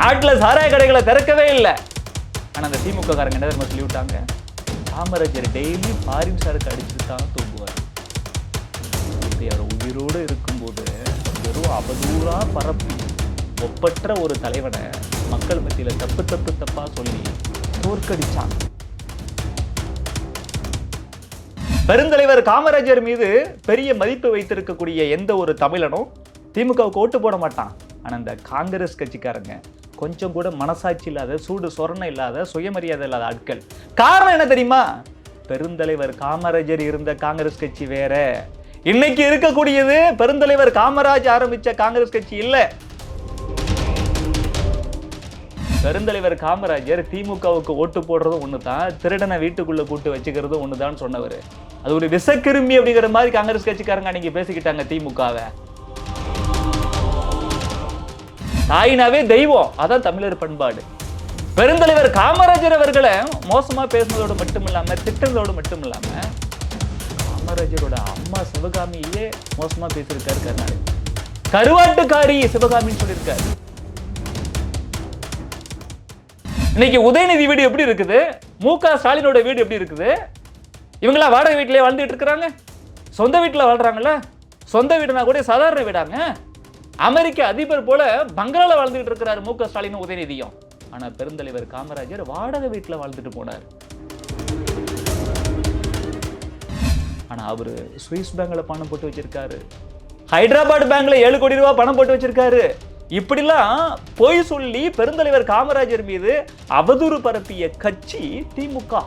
நாட்டில் சாராய கடைகளை திறக்கவே இல்லை. ஆனால் அந்த திமுக காரங்க என்ன தெரியுமா சொல்லி விட்டாங்க காமராஜர் டெய்லி ஃபாரின் சாருக்கு அடிச்சுட்டு தான் தூங்குவார். இப்படி அவர் உயிரோடு இருக்கும்போது வெறும் அவதூறாக பரப்பி ஒப்பற்ற ஒரு தலைவனை மக்கள் மத்தியில் தப்பு தப்பு தப்பா சொல்லி தோற்கடிச்சாங்க. பெருந்தலைவர் காமராஜர் மீது பெரிய மதிப்பு வைத்திருக்கக்கூடிய எந்த ஒரு தமிழனும் திமுகவுக்கு ஓட்டு போட மாட்டான். ஆனால் இந்த காங்கிரஸ் கட்சிக்காரங்க கொஞ்சம் கூட மனசாட்சி இல்லாத சூடு சொரணை இல்லாத சுயமரியாதை இல்லாத ஆட்கள். காரணம் என்ன தெரியுமா? பெருந்தலைவர் காமராஜர் இருந்த காங்கிரஸ் கட்சி வேற. இன்னைக்கு இருக்கக்கூடியது பெருந்தலைவர் காமராஜ் ஆரம்பிச்ச காங்கிரஸ் கட்சி இல்லை. பெருந்தலைவர் காமராஜர் திமுகவுக்கு ஓட்டு போடுறதும் ஒன்று தான் திருடனை வீட்டுக்குள்ளே கூட்டு வச்சுக்கிறதும் ஒன்று தான் சொன்னவர். அது ஒரு விசக்கிருமி அப்படிங்கிற மாதிரி காங்கிரஸ் கட்சிக்காரங்க அன்னைக்கு பேசிக்கிட்டாங்க திமுகவை. தாயினாவே தெய்வம். அதான் தமிழர் பண்பாடு. பெருந்தலைவர் காமராஜர் அவர்களை மோசமா பேசுனதோடு மட்டும் இல்லாம திட்டங்களோடு மட்டும் இல்லாம காமராஜரோட அம்மா சிவகாமியே மோசமா பேசியிருக்காரு கருணாநிதி. கருவாட்டுக்காரி சிவகாமின்னு சொல்லியிருக்காரு. இன்னைக்கு உதயநிதி வீடு எப்படி இருக்குது? மு க ஸ்டாலினோட வீடு எப்படி இருக்குது? இவங்களா வாடகை வீட்டிலே வாழ்ந்துட்டு இருக்கிறாங்க? சொந்த வீட்டில் வாழ்றாங்கல்ல? சொந்த வீடுனா கூட சாதாரண வீடாங்க. அமெரிக்க அதிபர் போல பங்களால வாழ்ந்துட்டு இருக்கிறாரு மு க ஸ்டாலின் உதயநிதியும். ஆனா பெருந்தலைவர் காமராஜர் வாடகை வீட்டில் வாழ்ந்துட்டு போனார். ஆனா அவர் சுவிஸ் பேங்க்ல பணம் போட்டு வச்சிருக்காரு. ஹைதராபாத் பேங்க்ல ஏழு கோடி ரூபாய் பணம் போட்டு வச்சிருக்காரு. இப்படிலாம் பொய் சொல்லி பெருந்தலைவர் காமராஜர் மீது அவதூறு பரப்பிய கட்சி திமுக.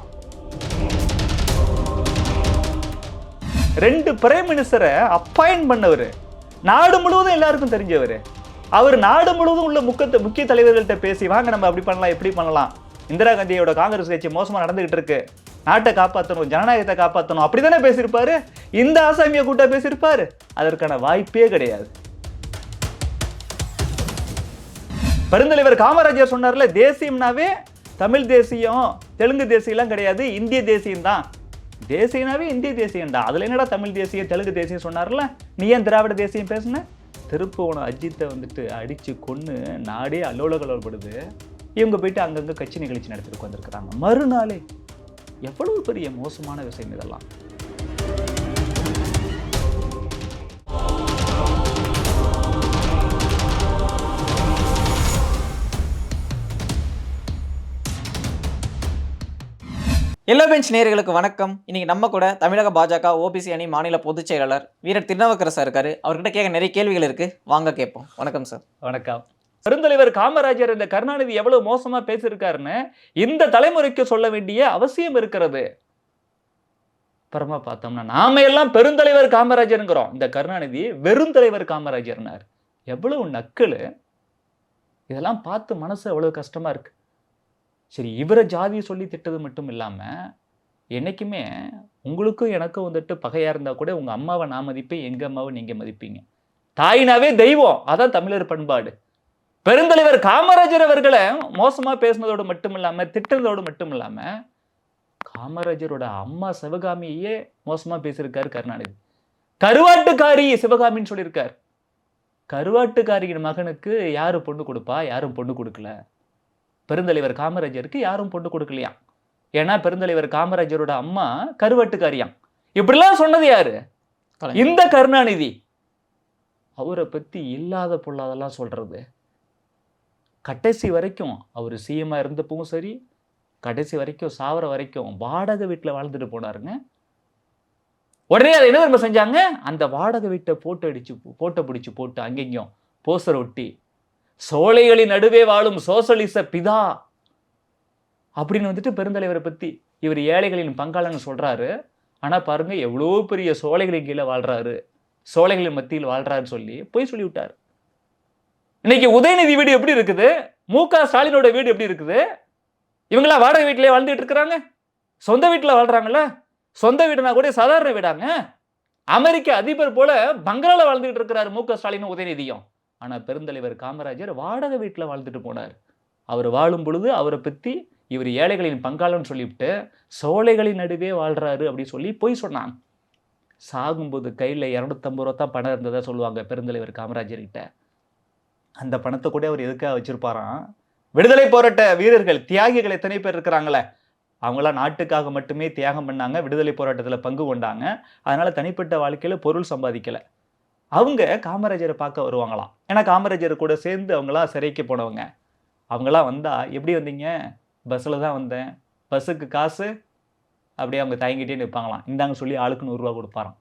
ரெண்டு பிரைம் மினிஸ்டரை அப்பாயிண்ட் பண்ணவர். நாடு முழுவதும் எல்லாருக்கும் தெரிஞ்சவர். அவர் நாடு முழுவதும் உள்ள முக்கிய முக்கிய தலைவர்கள்ட்ட பேசி வாங்க நம்ம அப்படி பண்ணலாம் எப்படி பண்ணலாம். இந்திரா காந்தியோட காங்கிரஸ் கட்சி மோசமாக நடந்துகிட்டு இருக்கு. நாட்டை காப்பாற்றணும் ஜனநாயகத்தை காப்பாற்றணும் அப்படிதானே பேசியிருப்பாரு? இந்த ஆசாமியை கூட்ட பேசியிருப்பாரு? அதற்கான வாய்ப்பே கிடையாது. பெருந்தலைவர் காமராஜர் சொன்னார்ல தேசியம்னாவே தமிழ் தேசியம் தெலுங்கு தேசியம்லாம் கிடையாது இந்திய தேசியம் தான் தேசியனாவே இந்திய தேசியம் தான் அதுல என்னடா தமிழ் தேசியம் தெலுங்கு தேசியம் சொன்னார்ல? நீ ஏன் திராவிட தேசியம் பேசுன? திருப்புவனம் அஜித்தை வந்துட்டு அடிச்சு கொன்னு நாடே அல்லோலகலப்படுது இவங்க போயிட்டு அங்கங்க கட்சி நிகழ்ச்சி நடத்திட்டு உட்காந்துருக்குறாங்க மறுநாளே எவ்வளவு பெரிய மோசமான விஷயம் இதெல்லாம். எல்லோ பெஞ்ச் நேயர்களுக்கு வணக்கம். இன்னைக்கு நம்ம கூட தமிழக பாஜக ஓபிசி அணி மாநில பொதுச் செயலாளர் வீரர் திருநாவுக்கரசர் இருக்காரு. அவர்கிட்ட கேட்க நிறைய கேள்விகள் இருக்கு. வாங்க கேட்போம். வணக்கம் சார் வணக்கம். பெருந்தலைவர் காமராஜர் இந்த கருணாநிதி எவ்வளவு மோசமா பேசியிருக்காருன்னு இந்த தலைமுறைக்கு சொல்ல வேண்டிய அவசியம் இருக்கிறது. அப்புறமா பார்த்தோம்னா நாம எல்லாம் பெருந்தலைவர் காமராஜருங்கிறோம். இந்த கருணாநிதி வெறும் தலைவர் காமராஜர்னார். எவ்வளவு நக்கலு. இதெல்லாம் பார்த்து மனசு எவ்வளவு கஷ்டமா இருக்கு. சரி இவரை ஜாதியை சொல்லி திட்டது மட்டும் இல்லாமல் என்னைக்குமே உங்களுக்கும் எனக்கும் வந்துட்டு பகையாக இருந்தால் கூட உங்கள் அம்மாவை நான் மதிப்பேன் எங்கள் அம்மாவை நீங்கள் மதிப்பீங்க. தாயினாவே தெய்வம் அதான் தமிழர் பண்பாடு. பெருந்தலைவர் காமராஜர் அவர்களை மோசமாக பேசுனதோடு மட்டும் இல்லாமல் திட்டுறதோடு மட்டும் இல்லாமல் காமராஜரோட அம்மா சிவகாமியே மோசமாக பேசியிருக்காரு கருணாநிதி. கருவாட்டுக்காரி சிவகாமின்னு சொல்லியிருக்கார். கருவாட்டுக்காரியின் மகனுக்கு யாரும் பொண்ணு கொடுப்பா? யாரும் பொண்ணு கொடுக்கல. பெருந்தலைவர் காமராஜருக்கு யாரும் பொண்ணு கொடுக்கலையாம் ஏன்னா பெருந்தலைவர் காமராஜரோட அம்மா கருவாட்டுக்காரியாம். இப்படிலாம் சொன்னது யாரு. இந்த கருணாநிதி. அவரை பத்தி இல்லாத பொல்லாதெல்லாம் சொல்றது. கடைசி வரைக்கும் அவர் சிஎம்மா இருந்தப்பவும் சரி கடைசி வரைக்கும் சாவர வரைக்கும் வாடகை வீட்டில் வாழ்ந்துட்டு போனாருங்க. உடனே அதை என்ன செஞ்சாங்க? அந்த வாடகை வீட்டை போட்டோ அடிச்சு போட்டோ பிடிச்சு போட்டு அங்கெங்கேயும் போஸ்டர் ஒட்டி சோலைகளின் நடுவே வாழும் சோசலிச பிதா அப்படின்னு வந்துட்டு பெருந்தலைவரை பற்றி இவர் ஏழைகளின் பங்காளன்னு சொல்கிறாரு ஆனால் பாருங்கள் எவ்வளோ பெரிய சோலைகளின் கீழே வாழ்கிறாரு சோலைகளின் மத்தியில் வாழ்கிறாருன்னு சொல்லி போய் சொல்லி விட்டார் இன்னைக்கு உதயநிதி வீடு எப்படி இருக்குது? மு க ஸ்டாலினோட வீடு எப்படி இருக்குது? இவங்களா வாடகை வீட்டிலே வாழ்ந்துட்டு இருக்கிறாங்க. சொந்த வீட்டில் வாழ்கிறாங்கள சொந்த வீடுனா கூட சாதாரண வீடாங்க. அமெரிக்க அதிபர் போல பங்களால வாழ்ந்துகிட்டு இருக்கிறாரு மு க ஸ்டாலினும் உதயநிதியும். ஆனால் பெருந்தலைவர் காமராஜர் வாடகை வீட்டில் வாழ்ந்துட்டு போனார். அவர் வாழும் பொழுது அவரை பற்றி இவர் ஏழைகளின் பங்காளன்னு சொல்லிவிட்டு சோலைகளின் நடுவே வாழ்கிறாரு அப்படின்னு சொல்லி பொய் சொன்னாங்க சாகும்போது கையில் இரநூத்தம்பது ரூபா தான் பணம் இருந்ததாக சொல்லுவாங்க பெருந்தலைவர் காமராஜர் கிட்ட. அந்த பணத்தை கூட அவர் எதுக்காக வச்சிருப்பாராம்? விடுதலை போராட்ட வீரர்கள் தியாகிகள் எத்தனை பேர் இருக்கிறாங்களே? அவங்களாம் நாட்டுக்காக மட்டுமே தியாகம் பண்ணாங்க விடுதலை போராட்டத்தில் பங்கு கொண்டாங்க. அதனால் தனிப்பட்ட வாழ்க்கையில் பொருள் சம்பாதிக்கலை. அவங்க காமராஜரை பார்க்க வருவாங்களாம். ஏன்னா காமராஜர் கூட சேர்ந்து அவங்களாம் சிறைக்கு போனவங்க. அவங்களாம் வந்தால் எப்படி வந்தீங்க? பஸ்ஸில் தான் வந்தேன். பஸ்ஸுக்கு காசு? அப்படியே அவங்க தயங்கிட்டே நிற்பாங்களாம் இந்தாங்க சொல்லி ஆளுக்கு நூறுரூவா கொடுப்பாராம்.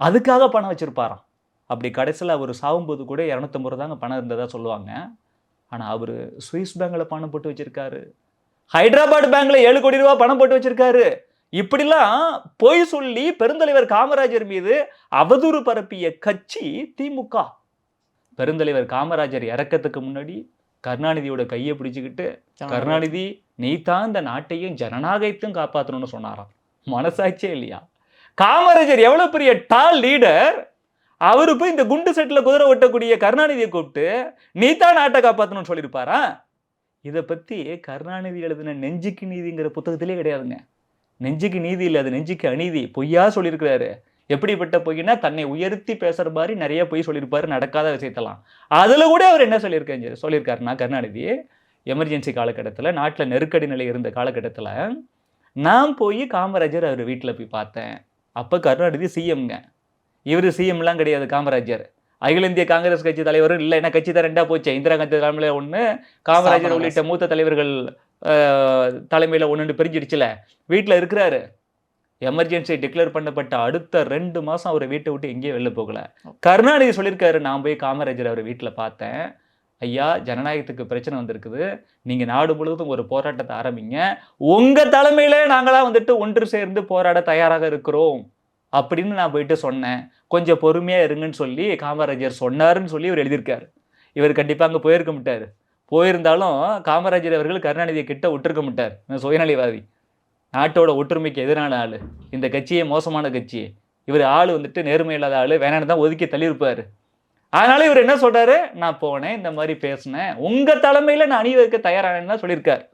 அதுக்காக பணம் வச்சுருப்பாராம். அப்படி கடைசியில் அவர் சாகும்போது கூட இரநூத்தம்பது ரூபா தாங்க பணம் இருந்ததா சொல்லுவாங்க. ஆனால் அவர் சுவிஸ் பேங்கில் பணம் போட்டு வச்சுருக்காரு. ஹைதராபாத் பேங்கில் ஏழு கோடி ரூபா பணம் போட்டு வச்சுருக்காரு. இப்படிலாம் பொய் சொல்லி பெருந்தலைவர் காமராஜர் மீது அவதூறு பரப்பிய கட்சி திமுக. பெருந்தலைவர் காமராஜர் இறக்கத்துக்கு முன்னாடி கருணாநிதியோட கையை பிடிச்சுக்கிட்டு கருணாநிதி நீ தான் இந்த நாட்டையும் ஜனநாயகத்தையும் காப்பாற்றணும்னு சொன்னாராம். மனசாட்சியே இல்லையா? காமராஜர் எவ்வளவு பெரிய டால் லீடர் அவரு போய் இந்த குண்டு செட்டில் குதிரை ஓட்டக்கூடிய கருணாநிதியை கூப்பிட்டு நீ தான் நாட்டை காப்பாற்றணும்னு சொல்லியிருப்பாரா? இதை பற்றி கருணாநிதி எழுதின நெஞ்சுக்கு நீதிங்கிற புத்தகத்திலே கிடையாதுங்க. நெஞ்சுக்கு நீதி இல்லை அது நெஞ்சுக்கு அநீதி. பொய்யா சொல்லியிருக்கிறாரு. எப்படிப்பட்ட பொய்னா தன்னை உயர்த்தி பேசுற மாதிரி நிறைய பொய் சொல்லியிருப்பாரு நடக்காத விஷயத்தெல்லாம். அதுல கூட அவர் என்ன சொல்லியிருக்காரு சொல்லியிருக்காருன்னா கருணாநிதி எமர்ஜென்சி காலகட்டத்தில் நாட்டில் நெருக்கடி நிலை இருந்த காலகட்டத்தில் நான் போய் காமராஜர் அவர் வீட்டில் போய் பார்த்தேன். அப்போ கருணாநிதி சிஎம்ங்க இவர் சிஎம்லாம் கிடையாது காமராஜர். அகில இந்திய காங்கிரஸ் கட்சி தலைவரும் இல்லை என்ன கட்சி தான் ரெண்டா போச்சு. இந்திரா காந்தி தலைமையில ஒன்று காமராஜர். உள்ளிட்ட மூத்த தலைவர்கள் தலைமையில் ஒன்று பிரிஞ்சிடுச்சுல. வீட்டில் இருக்கிறாரு. எமர்ஜென்சி டிக்ளேர் பண்ணப்பட்ட அடுத்த ரெண்டு மாசம் அவர் வீட்டை விட்டு எங்கேயும் வெளில போகல. கருணாநிதி சொல்லியிருக்காரு நான் போய் காமராஜர் அவர் வீட்டில் பார்த்தேன். ஐயா ஜனநாயகத்துக்கு பிரச்சனை வந்திருக்குது. நீங்க நாடு முழுவதும் ஒரு போராட்டத்தை ஆரம்பிங்க. உங்க தலைமையில நாங்களா வந்துட்டு ஒன்று சேர்ந்து போராட தயாராக இருக்கிறோம். அப்படின்னு நான் போயிட்டு சொன்னேன். கொஞ்சம் பொறுமையா இருங்கன்னு சொல்லி காமராஜர் சொன்னாருன்னு சொல்லி இவர் எழுதியிருக்காரு. இவர் கண்டிப்பா அங்க போயிருக்க மாட்டார். போயிருந்தாலும் காமராஜர் அவர்கள் கருணாநிதியை கிட்ட விட்டுருக்க மாட்டார். இவன் சுயநலிவாதி. நாட்டோட ஒற்றுமைக்கு எதிரான ஆள். இந்த கட்சியே மோசமான கட்சி இவர் ஆள் வந்துட்டு நேர்மை இல்லாத ஆள். வேணான்னு தான் ஒதுக்கி தள்ளியிருப்பார். அதனால இவர் என்ன சொல்கிறாரு நான் போனேன் இந்த மாதிரி பேசினேன். உங்கள் தலைமையில் நான் அணி தயாரானேன்னு தான்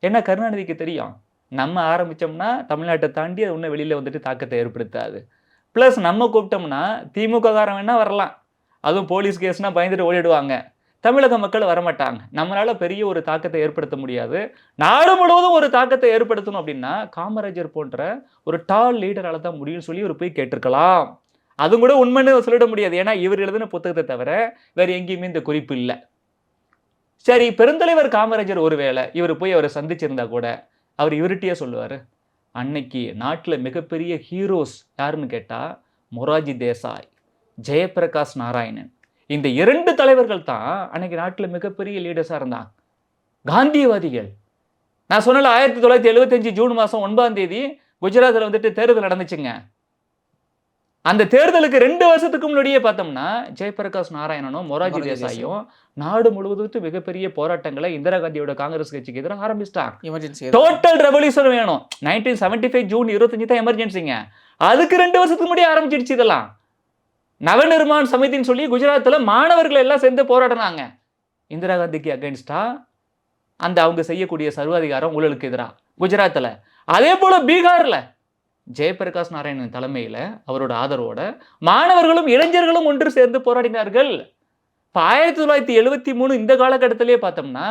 என்ன கருணாநிதிக்கு தெரியும்? நம்ம ஆரம்பித்தோம்னா தமிழ்நாட்டை தாண்டி அது இன்னும் வெளியில் வந்துட்டு தாக்கத்தை ஏற்படுத்தாது. ப்ளஸ் நம்ம கூப்பிட்டோம்னா திமுக காரன் வேணால் வரலாம். அதுவும் போலீஸ் கேஸ்னால் பயந்துட்டு ஓடிடுவாங்க. தமிழக மக்கள் வரமாட்டாங்க. நம்மளால பெரிய ஒரு தாக்கத்தை ஏற்படுத்த முடியாது. நாடு முழுவதும் ஒரு தாக்கத்தை ஏற்படுத்தணும் அப்படின்னா காமராஜர் போன்ற ஒரு டால் லீடரால் தான் முடியும்னு சொல்லி ஒரு போய் கேட்டிருக்கலாம். அதுவும் கூட உண்மைன்னு சொல்லிட முடியாது. ஏன்னா இவர் எழுதின புத்தகத்தை தவிர வேற எங்கேயுமே இந்த குறிப்பு இல்லை. சரி பெருந்தலைவர் காமராஜர் ஒருவேளை இவர் போய் அவரை சந்திச்சிருந்தா கூட அவர் இவர்கிட்டயே சொல்லுவார்? அன்னைக்கு நாட்டில் மிகப்பெரிய ஹீரோஸ் யாருன்னு கேட்டால் மொராஜி தேசாய் ஜெயபிரகாஷ் நாராயணன். இந்த இரண்டு தலைவர்கள் தான் அன்னைக்கு நாட்டில் மிகப்பெரிய லீடர்ஸாக இருந்தாங்க. காந்தியவாதிகள். நான் சொன்னல ஆயிரத்தி தொள்ளாயிரத்தி எழுபத்தஞ்சு ஜூன் மாதம் ஒன்பதாம் தேதி குஜராத்தில் வந்துட்டு தேர்தல் நடந்துச்சுங்க. அந்த தேர்தலுக்கு ரெண்டு வருஷத்துக்கு முன்னாடியே பார்த்தோம்னா ஜெயபிரகாஷ் நாராயணனும் மொராஜி தேசாயும் நாடு முழுவதும் மிகப்பெரிய போராட்டங்களை இந்திரா காந்தியோட காங்கிரஸ் கட்சிக்கு எதிராக ஆரம்பிச்சிட்டாங்க. எமர்ஜென்சி டோட்டல் ரெவல்யூஷன் வேணும். நைன்டீன் செவன்டி ஃபைவ் ஜூன் இருபத்தஞ்சு தான் எமர்ஜென்சிங்க அதுக்கு ரெண்டு வருஷத்துக்கு முன்னாடி ஆரம்பிச்சிடுச்சு இதெல்லாம். நவநிர்மாண் சமிதின்னு சொல்லி குஜராத்தில் மாணவர்கள் எல்லாம் சேர்ந்து போராடினாங்க. இந்திரா காந்திக்கு அகேன்ஸ்டா அந்த அவங்க செய்யக்கூடிய சர்வாதிகாரம் ஊழலுக்கு எதிராக குஜராத்தில். அதே போல பீகாரில். ஜெயபிரகாஷ் நாராயணன் தலைமையில் அவரோட ஆதரவோட மாணவர்களும் இளைஞர்களும் ஒன்று சேர்ந்து போராடினார்கள். இப்போ ஆயிரத்தி தொள்ளாயிரத்தி எழுபத்தி மூணு இந்த காலகட்டத்திலே பார்த்தோம்னா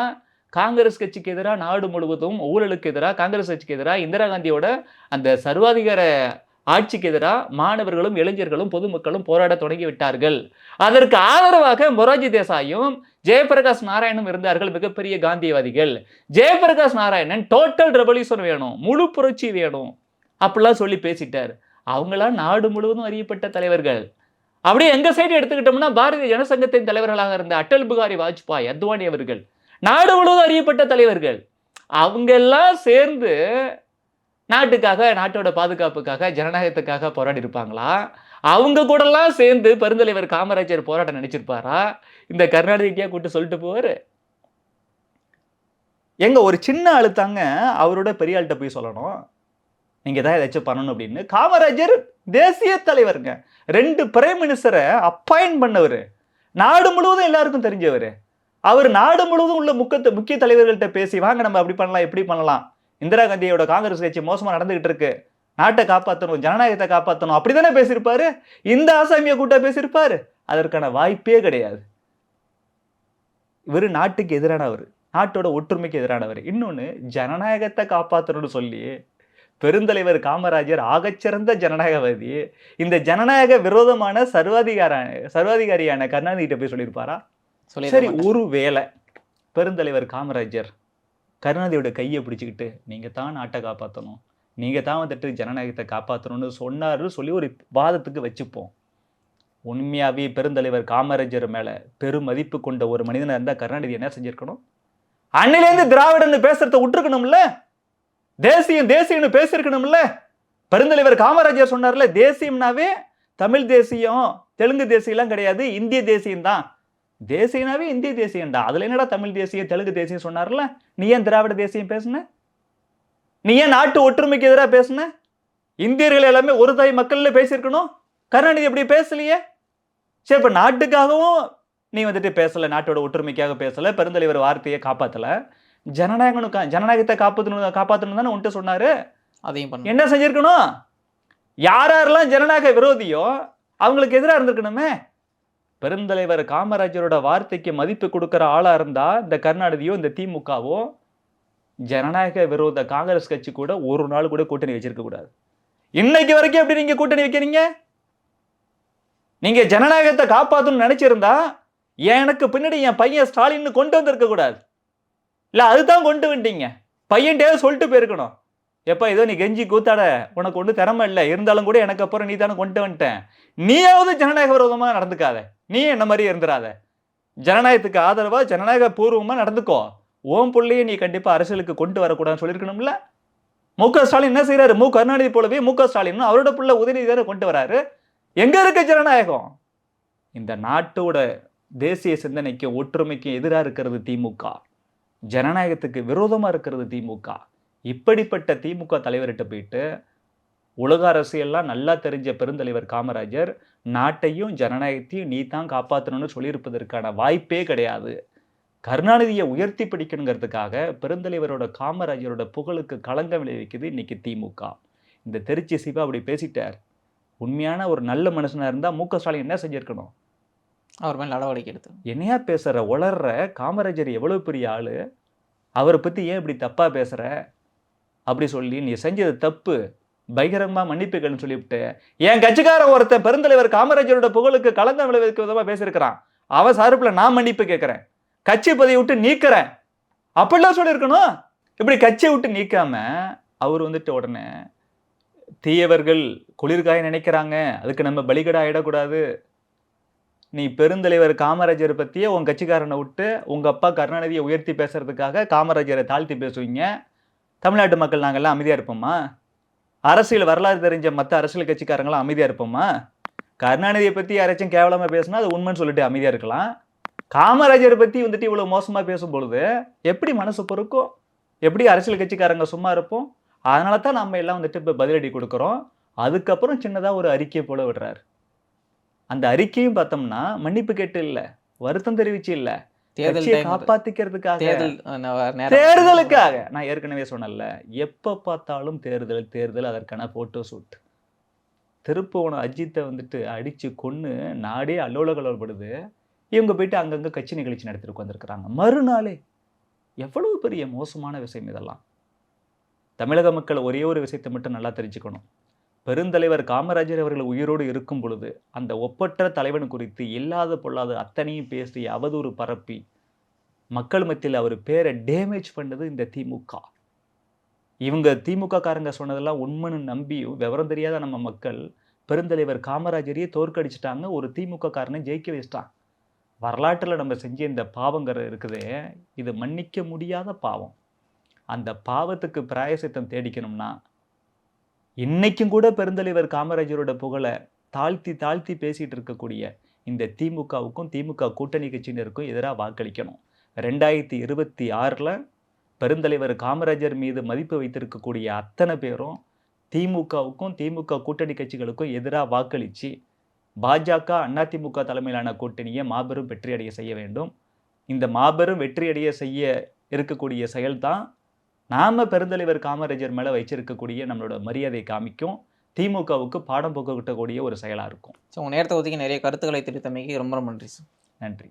காங்கிரஸ் கட்சிக்கு எதிராக நாடு முழுவதும் ஊழலுக்கு எதிராக காங்கிரஸ் கட்சிக்கு எதிராக இந்திரா காந்தியோட அந்த சர்வாதிகார ஆட்சிக்கு எதிராக மாணவர்களும் இளைஞர்களும் பொதுமக்களும் போராட தொடங்கிவிட்டார்கள் அதற்கு ஆதரவாக மொராஜி தேசாயும் ஜெயபிரகாஷ் நாராயணும் இருந்தார்கள் மிகப்பெரிய காந்தியவாதிகள் ஜெயபிரகாஷ் நாராயணன் டோட்டல் ரெவல்யூஷன் வேணும் முழு புரட்சி வேணும் அப்படிலாம் சொல்லி பேசிட்டார். அவங்களாம் நாடு முழுவதும் அறியப்பட்ட தலைவர்கள். அப்படியே எங்கள் சைடு எடுத்துக்கிட்டோம்னா பாரதிய ஜனசங்கத்தின் தலைவர்களாக இருந்த அட்டல் பிகாரி வாஜ்பாய் அத்வானி அவர்கள். நாடு முழுவதும் அறியப்பட்ட தலைவர்கள். அவங்க எல்லாம் சேர்ந்து நாட்டுக்காக நாட்டோட பாதுகாப்புக்காக ஜனநாயகத்துக்காக போராடி இருப்பாங்களா? அவங்க கூடலாம் சேர்ந்து பெருந்தலைவர் காமராஜர் போராட்டம் நினைச்சிருப்பாரா இந்த கருணாநிதிக்கியா கூட்டு சொல்லிட்டு போவார். எங்க ஒரு சின்ன அழுத்தாங்க அவரோட பெரிய ஆள்கிட்ட போய் சொல்லணும். நீங்க தான் ஏதாச்சும் பண்ணணும் அப்படின்னு. காமராஜர் தேசிய தலைவருங்க. ரெண்டு பிரைம் மினிஸ்டரை அப்பாயின்ட் பண்ணவர். நாடு முழுவதும் எல்லாருக்கும் தெரிஞ்சவர். அவர் நாடு முழுவதும் உள்ள முக்கிய முக்கிய தலைவர்கள்ட்ட பேசி வாங்க நம்ம அப்படி பண்ணலாம் எப்படி பண்ணலாம். இந்திரா காந்தியோட காங்கிரஸ் கட்சி மோசமா நடந்துகிட்டு இருக்கு. நாட்டை காப்பாற்றணும் ஜனநாயகத்தை காப்பாற்றணும் அப்படிதானே பேசியிருப்பாரு? இந்த ஆசாமியை கூட்ட பேசியிருப்பாரு? அதற்கான வாய்ப்பே கிடையாது. இவர் நாட்டுக்கு எதிரானவர். நாட்டோட ஒற்றுமைக்கு எதிரானவர். இன்னொன்று ஜனநாயகத்தை காப்பாற்றணும்னு சொல்லி பெருந்தலைவர் காமராஜர் ஆகச்சிறந்த ஜனநாயகவாதி இந்த ஜனநாயக விரோதமான சர்வாதிகார சர்வாதிகாரியான கருணாநிதிட்ட போய் சொல்லியிருப்பாரா? சொல்லி சரி ஒரு வேளை பெருந்தலைவர் காமராஜர் கருணாநிதியோட கையை பிடிச்சிக்கிட்டு நீங்கள் தான் நாட்டை காப்பாற்றணும் நீங்கள் தான் வந்துட்டு ஜனநாயகத்தை காப்பாற்றணும்னு சொன்னார்னு சொல்லி ஒரு வாதத்துக்கு வச்சுப்போம். உண்மையாகவே பெருந்தலைவர் காமராஜர் மேலே பெரும் மதிப்பு கொண்ட ஒரு மனிதனாக இருந்தால் கருணாநிதி என்ன செஞ்சிருக்கணும்? அன்னிலேருந்து திராவிடன்னு பேசுறத விட்டுருக்கணும்ல? தேசியம் தேசியம்னு பேசியிருக்கணும்ல? பெருந்தலைவர் காமராஜர் சொன்னார்ல தேசியம்னாவே தமிழ் தேசியம் தெலுங்கு தேசியம்லாம் கிடையாது இந்திய தேசியம் தான் தேசியனாவே இந்திய தேசியம்டா. அதுல என்னடா தமிழ் தேசியம் தெலுங்கு தேசியம் சொன்னார்ல? நீ ஏன் திராவிட தேசியம் பேசுன? நீ ஏன் நாட்டு ஒற்றுமைக்கு எதிராக பேசுன? இந்தியர்கள் எல்லாமே ஒரு தாய் மக்கள்ல பேசியிருக்கணும். கருணாநிதி எப்படி பேசலையே. சரி இப்ப நாட்டுக்காகவும் நீ வந்துட்டு பேசல நாட்டோட ஒற்றுமைக்காக பேசல பெருந்தலைவர் வார்த்தையை காப்பாத்தல. ஜனநாயகம் ஜனநாயகத்தை காப்பாற்றணும் காப்பாற்றணும் தானே உன்ட்டு சொன்னாரு. அதையும் பண்ணு என்ன செஞ்சிருக்கணும்? யார் யாரெல்லாம் ஜனநாயக விரோதியோ அவங்களுக்கு எதிராக இருந்திருக்கணுமே. பெருந்தலைவர் காமராஜரோட வார்த்தைக்கு மதிப்பு கொடுக்குற ஆளாக இருந்தால் இந்த கருணாநிதியோ இந்த திமுகவோ ஜனநாயக விரோத காங்கிரஸ் கட்சி கூட ஒரு நாள் கூட கூட்டணி வச்சிருக்க கூடாது. இன்னைக்கு வரைக்கும் எப்படி நீங்க கூட்டணி வைக்கிறீங்க? நீங்க ஜனநாயகத்தை காப்பாற்றணும்னு நினைச்சிருந்தா எனக்கு பின்னாடி என் பையன் ஸ்டாலின் கொண்டு வந்திருக்க கூடாது. இல்லை அதுதான் கொண்டு வந்துட்டீங்க. பையன்டே சொல்லிட்டு போயிருக்கணும். எப்பா ஏதோ நீ கெஞ்சி கூத்தாட உனக்கு ஒன்றும் திறமை இல்லை. இருந்தாலும் கூட எனக்கு அப்புறம் நீ தானே கொண்டு வந்துட்டேன். நீயாவது ஜனநாயக விரோதமாக நடந்துக்காத. நீ என்ன மாதிரி இருந்துடாத ஜனநாயகத்துக்கு ஆதரவாக ஜனநாயக பூர்வமாக நடந்துக்கோ. ஓம் பிள்ளையை நீ கண்டிப்பாக அரசியலுக்கு கொண்டு வரக்கூடாதுன்னு சொல்லியிருக்கணும்ல? மு க ஸ்டாலின் என்ன செய்கிறாரு மு கருணாநிதி போலவே மு க ஸ்டாலின் அவரோட பிள்ளை உதயநிதி தானே கொண்டு வராரு? எங்கே இருக்கு ஜனநாயகம்? இந்த நாட்டோட தேசிய சிந்தனைக்கும் ஒற்றுமைக்கும் எதிராக இருக்கிறது திமுக ஜனநாயகத்துக்கு விரோதமாக இருக்கிறது திமுக இப்படிப்பட்ட திமுக தலைவர்கிட்ட போயிட்டு உலக அரசியல்லாம் நல்லா தெரிஞ்ச பெருந்தலைவர் காமராஜர் நாட்டையும் ஜனநாயகத்தையும் நீ தான் காப்பாற்றணும்னு சொல்லியிருப்பதற்கான வாய்ப்பே கிடையாது. கருணாநிதியை உயர்த்தி பிடிக்கணுங்கிறதுக்காக பெருந்தலைவரோட காமராஜரோட புகழுக்கு களங்கம் விளைவிக்குது இன்னைக்கு திமுக. இந்த திருச்சி சிவா அப்படி பேசிட்டார். உண்மையான ஒரு நல்ல மனுஷனா இருந்தா மு க ஸ்டாலின் என்ன செஞ்சிருக்கணும்? அவர் மேல் நடவடிக்கை எடுத்து என்னையா பேசுற உளர்ற காமராஜர் எவ்வளவு பெரிய ஆளு? அவரை பத்தி ஏன் இப்படி தப்பா பேசுற? அப்படி சொல்லி நீ செஞ்சது தப்பு. பகிரங்கமா மன்னிப்புகள்னு சொல்லிவிட்டு என் கட்சிக்காரன் ஒருத்தன் பெருந்தலைவர் காமராஜரோட புகழுக்கு கலந்த விளைவிக்க விதமாக பேசியிருக்கிறான். அவன் சார்பில் நான் மன்னிப்பு கேட்குறேன். கட்சி பதவி விட்டு நீக்கிறேன். அப்படிலாம் சொல்லியிருக்கணும். இப்படி கட்சியை விட்டு நீக்காம அவர் வந்துட்டு உடனே தீயவர்கள் குளிர்காய நினைக்கிறாங்க. அதுக்கு நம்ம பலிகடா ஆகிடக்கூடாது நீ பெருந்தலைவர் காமராஜர் பற்றியே உன் கட்சிக்காரனை விட்டு உங்கள் அப்பா கருணாநிதியை உயர்த்தி பேசுறதுக்காக காமராஜரை தாழ்த்தி பேசுவீங்க. தமிழ்நாட்டு மக்கள் நாங்கள்லாம் அமைதியாக இருப்போமா? அரசியல் வரலாறு தெரிஞ்ச மற்ற அரசியல் கட்சிக்காரங்களாம் அமைதியாக இருப்போமா? கருணாநிதியை பற்றி யாராச்சும் கேவலமாக பேசினா அது உண்மைன்னு சொல்லிட்டு அமைதியாக இருக்கலாம். காமராஜரை பற்றி வந்துட்டு இவ்வளோ மோசமாக பேசும்பொழுது எப்படி மனசு பொறுக்கும்? எப்படி அரசியல் கட்சிக்காரங்க சும்மா இருப்போம்? அதனால தான் நம்ம எல்லாம் வந்துட்டு இப்போ பதிலடி கொடுக்குறோம். அதுக்கப்புறம் சின்னதாக ஒரு அறிக்கையை போல விடுறாரு. அந்த அறிக்கையும் பார்த்தோம்னா மன்னிப்பு கேட்டு இல்லை வருத்தம் தெரிவிச்சு இல்லை. தேர்தல் காப்பாத்திக்கிறதுக்காக. தேர்தல் தேர்தலுக்காக. நான் ஏற்கனவே சொன்னேன்ல எப்ப பார்த்தாலும் தேர்தல் தேர்தல் அதற்கான போட்டோ ஷூட் திருப்புவனம் அஜித்தை வந்துட்டு அடிச்சு கொன்னு நாடே அல்லோலகலப்படுது இவங்க போயிட்டு அங்கங்க கட்சி நிகழ்ச்சி நடத்திட்டு உட்காந்துருக்குறாங்க மறுநாளே எவ்வளவு பெரிய மோசமான விஷயம் இதெல்லாம். தமிழக மக்கள் ஒரே ஒரு விஷயத்தை மட்டும் நல்லா தெரிஞ்சுக்கணும். பெருந்தலைவர் காமராஜர் அவர்கள் உயிரோடு இருக்கும் பொழுது அந்த ஒப்பற்ற தலைவன் குறித்து இல்லாத பொல்லாத அத்தனையும் பேசி அவதூறு பரப்பி மக்கள் மத்தியில் அவர் பேரை டேமேஜ் பண்ணது இந்த திமுக. இவங்க திமுக காரங்க சொன்னதெல்லாம் உண்மைன்னு நம்பியும் விவரம் தெரியாத நம்ம மக்கள் பெருந்தலைவர் காமராஜரையே தோற்கடிச்சிட்டாங்க ஒரு திமுக காரனை ஜெயிக்க வச்சிட்டாங்க வரலாற்றில் நம்ம செஞ்ச இந்த பாவங்கிற இருக்குதே இது மன்னிக்க முடியாத பாவம். அந்த பாவத்துக்கு பிராயசித்தம் தேடிக்கணும்னா இன்னைக்கும் கூட பெருந்தலைவர் காமராஜரோட புகழை தாழ்த்தி தாழ்த்தி பேசிட்டு இருக்கக்கூடிய இந்த திமுகவுக்கும் திமுக கூட்டணி கட்சியினருக்கும் எதிராக வாக்களிக்கணும். ரெண்டாயிரத்தி இருபத்தி ஆறில் பெருந்தலைவர் காமராஜர் மீது மதிப்பு வைத்திருக்கக்கூடிய அத்தனை பேரும் திமுகவுக்கும் திமுக கூட்டணி கட்சிகளுக்கும் எதிராக வாக்களித்து பாஜக அதிமுக தலைமையிலான கூட்டணியை மாபெரும் வெற்றியடைய செய்ய வேண்டும். இந்த மாபெரும் வெற்றியடைய செய்ய இருக்கக்கூடிய செயல்தான் நாம பெருந்தலைவர் காமராஜர் மேலே வச்சிருக்கக்கூடிய நம்மளோட மரியாதை காமிக்கும். திமுகவுக்கு பாடம் புகட்டக்கூடிய ஒரு செயலாக இருக்கும். ஸோ உங்கள் நேரத்தை ஒதுக்கி நிறைய கருத்துக்களை தெரிவித்தமைக்கு ரொம்ப ரொம்ப நன்றி சார் நன்றி.